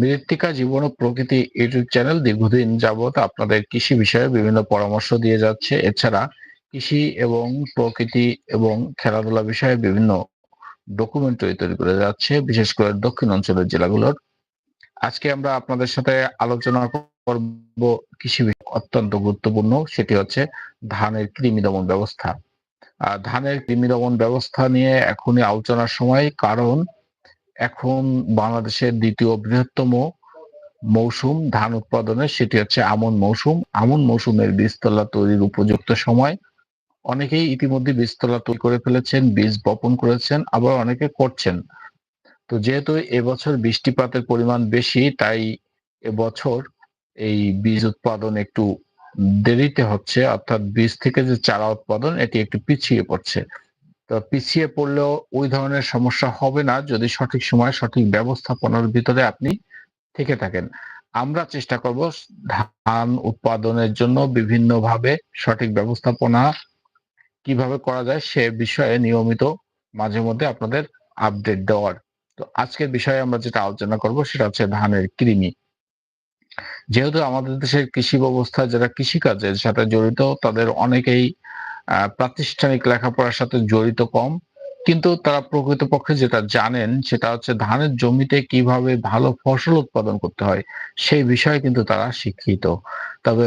মৃত্তিকা জীবন ও প্রকৃতি YouTube channel দীর্ঘদিন যাবৎ আপনাদের কৃষি বিষয়ে বিভিন্ন পরামর্শ দিয়ে যাচ্ছে। এছাড়া কৃষি এবং প্রকৃতি এবং খেলাধুলা বিষয়ে বিভিন্ন ডকুমেন্টারি তৈরি করে যাচ্ছে, বিশেষ করে দক্ষিণ অঞ্চলের জেলাগুলোর। আজকে আমরা আপনাদের সাথে আলোচনা করব কৃষি অত্যন্ত গুরুত্বপূর্ণ, সেটি হচ্ছে ধানের কৃমি দমন ব্যবস্থা। ধানের কৃমি দমন ব্যবস্থা নিয়ে এখনই আলোচনার সময়, কারণ এখন বাংলাদেশের দ্বিতীয় বৃহত্তম মৌসুম ধান উৎপাদনের সেটি হচ্ছে আমন মৌসুম। আমন মৌসুমের বীজতলা তৈরির উপযুক্ত সময়। অনেকেই ইতিমধ্যে বীজতলা তৈরি করে ফেলেছেন, বীজ বপন করেছেন, আবার অনেকে করছেন। তো যেহেতু এবছর বৃষ্টিপাতের পরিমাণ বেশি, তাই এবছর এই বীজ উৎপাদন একটু দেরিতে হচ্ছে, অর্থাৎ বীজ থেকে যে চারা উৎপাদন, এটি একটু পিছিয়ে পড়ছে। পিছিয়ে পড়লেও ওই ধরনের সমস্যা হবে না যদি সঠিক সময় সঠিক ব্যবস্থাপনার ভিতরে আপনি থেকে থাকেন। আমরা চেষ্টা করব ধান উৎপাদনের জন্য বিভিন্নভাবে সঠিক ব্যবস্থাপনা কীভাবে করা যায় সে বিষয়ে নিয়মিত মাঝে মধ্যে আপনাদের আপডেট দেওয়ার। তো আজকের বিষয়ে আমরা যেটা আলোচনা করব সেটা হচ্ছে ধানের কৃমি। যেহেতু আমাদের দেশের কৃষি ব্যবস্থা যারা কৃষিকাজের সাথে জড়িত, তাদের অনেকেই প্রাতিষ্ঠানিক লেখাপড়ার সাথে জড়িত কম, কিন্তু তারা প্রকৃতপক্ষে যেটা জানেন সেটা হচ্ছে ধানের জমিতে কীভাবে ভালো ফসল উৎপাদন করতে হয়, সেই বিষয়ে কিন্তু তারা শিক্ষিত। তবে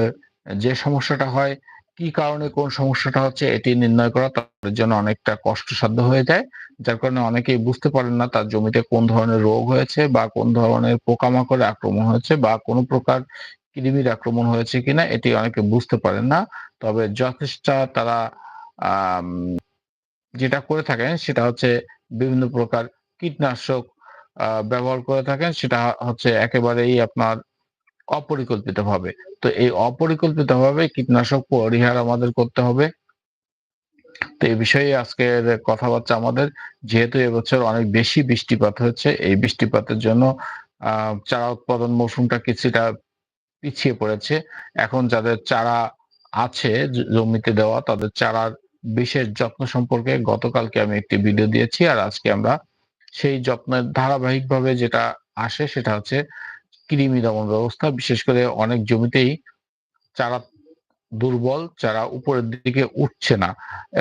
যে সমস্যাটা হয়, কি কারণে কোন সমস্যাটা হচ্ছে এটি নির্ণয় করা তাদের জন্য অনেকটা কষ্টসাধ্য হয়ে যায়। যার কারণে অনেকেই বুঝতে পারেন না তার জমিতে কোন ধরনের রোগ হয়েছে বা কোন ধরনের পোকামাকড় আক্রমণ হয়েছে বা কোনো প্রকার কৃমির আক্রমণ হয়েছে কিনা, এটি অনেকে বুঝতে পারেন না। তবে যথেষ্ট তারা যেটা করে থাকেন সেটা হচ্ছে বিভিন্ন প্রকার কীটনাশক ব্যবহার করে থাকেন। সেটা হচ্ছে একেবারেই আপনার অপরিকল্পিতভাবে। তো এই অপরিকল্পিতভাবে কীটনাশক পরিহার আমাদের করতে হবে। তো এই বিষয়ে আজকের কথাবার্তা আমাদের, যেহেতু এবছর অনেক বেশি বৃষ্টিপাত হচ্ছে এই বৃষ্টিপাতের জন্য আহ চারা উৎপাদন মৌসুমটা কিছুটা পিছিয়ে পড়েছে। এখন যাদের চারা আছে জমিতে দেওয়া, তাদের চারার বিশেষ যত্ন সম্পর্কে গতকালকে আমি একটি ভিডিও দিয়েছি আর আজকে আমরা সেই যত্নের ধারাবাহিকভাবে যেটা আসে সেটা হচ্ছে কৃমি দমন ব্যবস্থা। বিশেষ করে অনেক জমিতেই চারা দুর্বল, চারা উপরের দিকে উঠছে না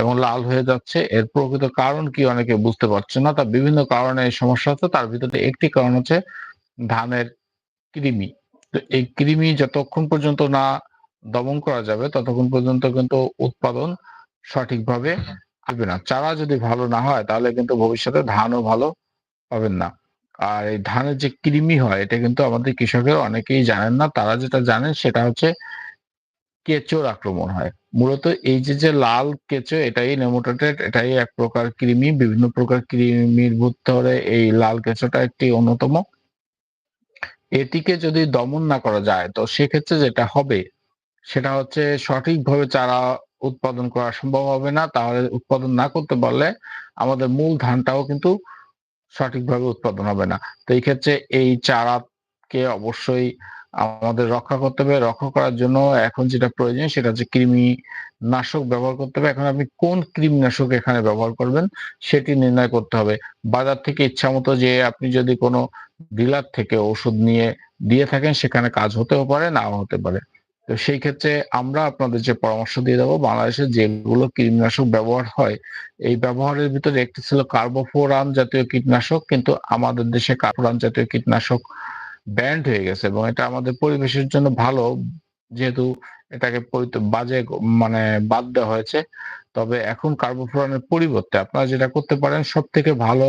এবং লাল হয়ে যাচ্ছে। এর প্রকৃত কারণ কি অনেকে বুঝতে পারছে না, তা বিভিন্ন কারণে সমস্যা হচ্ছে। তার ভিতরে একটি কারণ হচ্ছে ধানের কৃমি। তো এই কৃমি যতক্ষণ পর্যন্ত না দমন করা যাবে, ততক্ষণ পর্যন্ত কিন্তু উৎপাদন সঠিকভাবে হবে না। চারা যদি ভালো না হয়, তাহলে কিন্তু ভবিষ্যতে ধানও ভালো পাবেন না। আর এই ধানের যে কৃমি হয়, এটা কিন্তু আমাদের কৃষকের অনেকেই জানেন না। তারা যেটা জানেন, সেটা হচ্ছে কেঁচোর আক্রমণ হয়। মূলত এই যে যে লাল কেঁচো, এটাই নেমোটোটেড, এটাই এক প্রকার কৃমি। বিভিন্ন প্রকার কৃমির ভূত ধরে এই লাল কেঁচোটা একটি অন্যতম। এটিকে যদি দমন না করা যায়, তো সেক্ষেত্রে যেটা হবে, সেটা হচ্ছে সঠিকভাবে চারা উৎপাদন করা সম্ভব হবে না। তাহলে উৎপাদন না করতে পারলে আমাদের মূল ধানটাও কিন্তু সঠিকভাবে উৎপাদন হবে না। তো এই ক্ষেত্রে এই চারাকে অবশ্যই আমাদের রক্ষা করতে হবে। রক্ষা করার জন্য এখন যেটা প্রয়োজন সেটা হচ্ছে কৃমি নাশক ব্যবহার করতে হবে। এখন আপনি কোন কৃমিনাশক এখানে ব্যবহার করবেন সেটি নির্ণয় করতে হবে। বাজার থেকে ইচ্ছা মতো যে আপনি যদি কোনো ডিলার থেকে ওষুধ নিয়ে, দিয়ে থাকেন সেখানে কাজ হতেও পারে, নাও হতে পারে। তো সেই ক্ষেত্রে আমরা আপনাদের যে পরামর্শ দিয়ে দেবো, বাংলাদেশে যেগুলো কীটনাশক ব্যবহার হয়, এই ব্যবহারের ভিতরে একটি ছিল কার্বোফোরান জাতীয় কীটনাশক, কিন্তু আমাদের দেশে কার্বোরান জাতীয় কীটনাশক ব্যান্ড হয়ে গেছে এবং এটা আমাদের পরিবেশের জন্য ভালো, যেহেতু এটাকে বাজে মানে বাদ দেওয়া হয়েছে। তবে এখন কার্বোফোরানের পরিবর্তে আপনারা যেটা করতে পারেন সব থেকে ভালো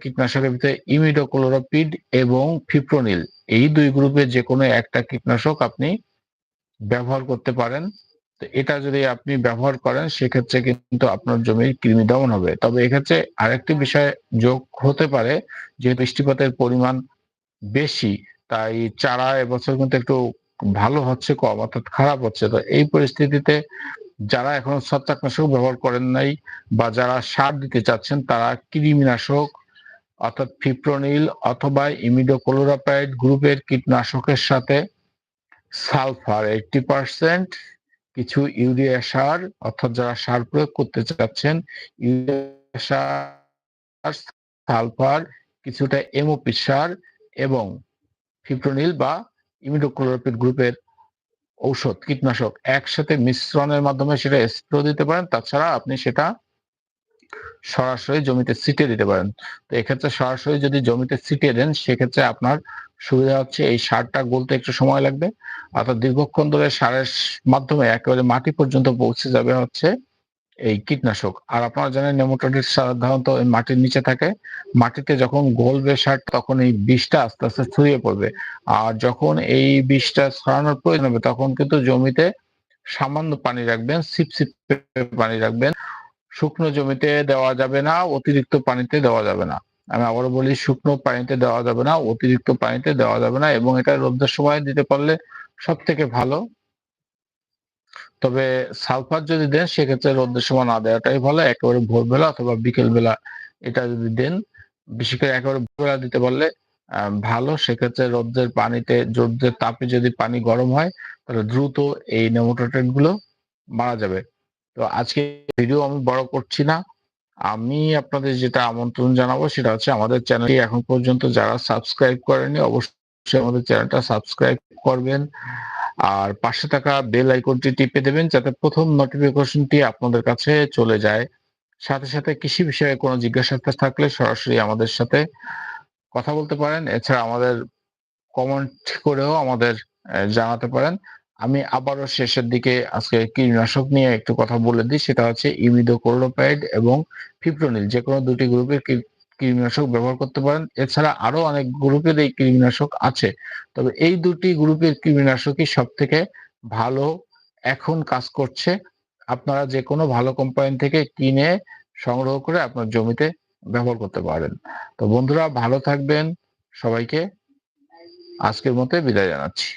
কীটনাশকের ভিতরে ইমিডোক্লোরোপিড এবং ফিপ্রোনিল। এই দুই গ্রুপে যে কোনো একটা কীটনাশক আপনি ব্যবহার করতে পারেন। তো এটা যদি আপনি ব্যবহার করেন, সেক্ষেত্রে কিন্তু আপনার জমির কৃমি দমন হবে। তবে এক্ষেত্রে আরেকটি বিষয় যোগ হতে পারে যে বৃষ্টিপাতের পরিমাণ বেশি। তাই চারা এবছর কিন্তু একটু ভালো হচ্ছে, কম অর্থাৎ খারাপ হচ্ছে। তো এই পরিস্থিতিতে যারা এখন ছত্রাকনাশক ব্যবহার করেন নাই বা যারা সার দিতে চাচ্ছেন, তারা কৃমিনাশক অর্থাৎ ফিপ্রোনিল অথবা ইমিডোক্লোরাপাইড গ্রুপের কীটনাশকের সাথে সালফার এইটটি পার্সেন্ট, কিছু ইউরিয়া সার অর্থাৎ যারা সার প্রয়োগ করতে চাচ্ছেন, ইউরিয়া সার, সালফার, কিছুটা এমওপি সার এবং ফিপ্রোনিল বা ইমিডোক্লোরোপিড গ্রুপের ঔষধ, কীটনাশক একসাথে মিশ্রণের মাধ্যমে সেটা স্প্রে দিতে পারেন। তাছাড়া আপনি সেটা সরাসরি জমিতে ছিটিয়ে দিতে পারেন। তো এক্ষেত্রে সরাসরি যদি জমিতে ছিটিয়ে দেন, সেক্ষেত্রে আপনার সুবিধা হচ্ছে এই সারটা গলতে একটু সময় লাগবে। অর্থাৎ দীর্ঘক্ষণ ধরে সারের মাধ্যমে একেবারে মাটি পর্যন্ত পৌঁছে যাবে হচ্ছে এই কীটনাশক। আর আপনারা জানেন নেমোটোডিস সাধারণত মাটির নিচে থাকে। মাটিতে যখন গলবে সার তখন এই বিষটা আস্তে আস্তে ছড়িয়ে পড়বে। আর যখন এই বিষটা ছড়ানোর প্রয়োজন হবে, তখন কিন্তু জমিতে সামান্য পানি রাখবেন সিপসিপ পানি রাখবেন। শুকনো জমিতে দেওয়া যাবে না, অতিরিক্ত পানিতে দেওয়া যাবে না। আমি আবারও বলি, শুকনো পানিতে দেওয়া যাবে না, অতিরিক্ত পানিতে দেওয়া যাবে না। এবং এটা রোদের সময় দিতে পারলে সব থেকে ভালো। তবে সালফার যদি দেন, সেক্ষেত্রে রোদের সময় না দেওয়াটাই ভালো। একেবারে ভোরবেলা অথবা বিকেল বেলা এটা যদি দেন, বিশেষ করে একেবারে ভোরবেলা দিতে পারলে ভালো। সেক্ষেত্রে রোদের পানিতে রোদের তাপে যদি পানি গরম হয়, তাহলে দ্রুত এই নেমোটোটেডগুলো মারা যাবে। তো আজকে ভিডিও আমি বড় করছি না। আমি আপনাদের যেটা আমন্ত্রণ জানাব, সেটা হচ্ছে আমাদের চ্যানেলটি এখন পর্যন্ত যারা সাবস্ক্রাইব করেনি অবশ্যই আমাদের চ্যানেলটা সাবস্ক্রাইব করবেন। আর পাশে থাকা বেল আইকনটি টিপে দেবেন যাতে প্রথম নোটিফিকেশনটি আপনাদের কাছে চলে যায়। সাথে সাথে কৃষি বিষয়ে কোনো জিজ্ঞাসা থাকলে সরাসরি আমাদের সাথে কথা বলতে পারেন। এছাড়া আমাদের কমেন্ট করেও আমাদের জানাতে পারেন। আমি আবারও শেষের দিকে আজকে কীটনাশক নিয়ে একটু কথা বলে দিই। সেটা হচ্ছে ইমিডোক্লোরোপাইড এবং ফিপ্রোনিল যে কোনো দুটি গ্রুপের কীটনাশক ব্যবহার করতে পারেন। এছাড়া আরও অনেক গ্রুপের এই কীটনাশক আছে। তবে এই দুটি গ্রুপের কীটনাশকই সব থেকে ভালো এখন কাজ করছে। আপনারা যে কোনো ভালো কোম্পানি থেকে কিনে সংগ্রহ করে আপনার জমিতে ব্যবহার করতে পারেন। তো বন্ধুরা, ভালো থাকবেন সবাইকে। আজকের মতো বিদায় জানাচ্ছি।